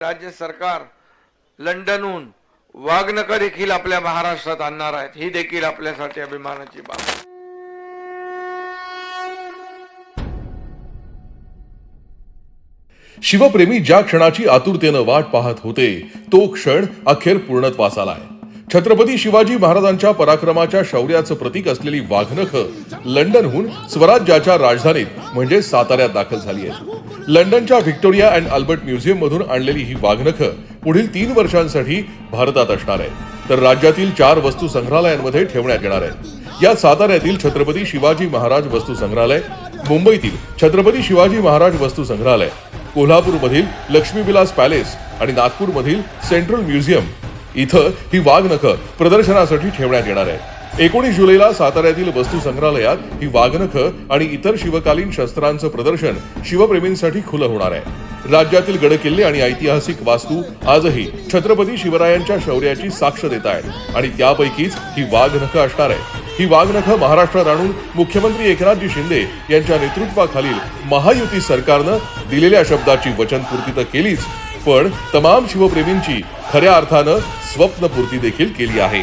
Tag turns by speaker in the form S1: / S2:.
S1: राज्य सरकार लंडनहून वाघनकर देखील आपल्या महाराष्ट्रात आणणार आहेत. ही देखील आपल्यासाठी अभिमानाची बाब
S2: शिवप्रेमी ज्या क्षणाची आतुरतेनं वाट पाहत होते तो क्षण अखेर पूर्णत्वास आलाय छत्रपती शिवाजी महाराजांच्या पराक्रमाच्या शौर्याचं प्रतीक असलेली वाघनख लंडनहून स्वराज्याच्या राजधानीत म्हणजे साताऱ्यात दाखल झाली आहे. लंडनच्या व्हिक्टोरिया अँड अल्बर्ट म्युझियम मधून आणलेली ही वाघनख पुढील तीन वर्षांसाठी भारतात असणार आहे. तर राज्यातील चार वस्तू संग्रहालयांमध्ये ठेवण्यात येणार आहे. या साताऱ्यातील छत्रपती शिवाजी महाराज वस्तू संग्रहालय मुंबईतील छत्रपती शिवाजी महाराज वस्तू संग्रहालय कोल्हापूरमधील लक्ष्मीविलास पॅलेस आणि नागपूरमधील सेंट्रल म्युझियम इथं ही वाघनख प्रदर्शनासाठी ठेवण्यात येणार आहे एकोणीस जुलैला साताऱ्यातील वस्तू संग्रहालयात ही वाघनखं आणि इतर शिवकालीन शस्त्रांचं प्रदर्शन शिवप्रेमींसाठी खुलं होणार आहे. राज्यातील गडकिल्ले आणि ऐतिहासिक वास्तू आजही छत्रपती शिवरायांच्या शौर्याची साक्ष देत आहेत आणि त्यापैकीच ही वाघनखं असणार आहे ही वाघनखं महाराष्ट्रात आणून मुख्यमंत्री एकनाथजी शिंदे यांच्या नेतृत्वाखालील महायुती सरकारनं दिलेल्या शब्दाची वचनपूर्ती तर केलीच पण तमाम शिवप्रेमींची खऱ्या अर्थानं स्वप्नपूर्ती देखील केली आहे.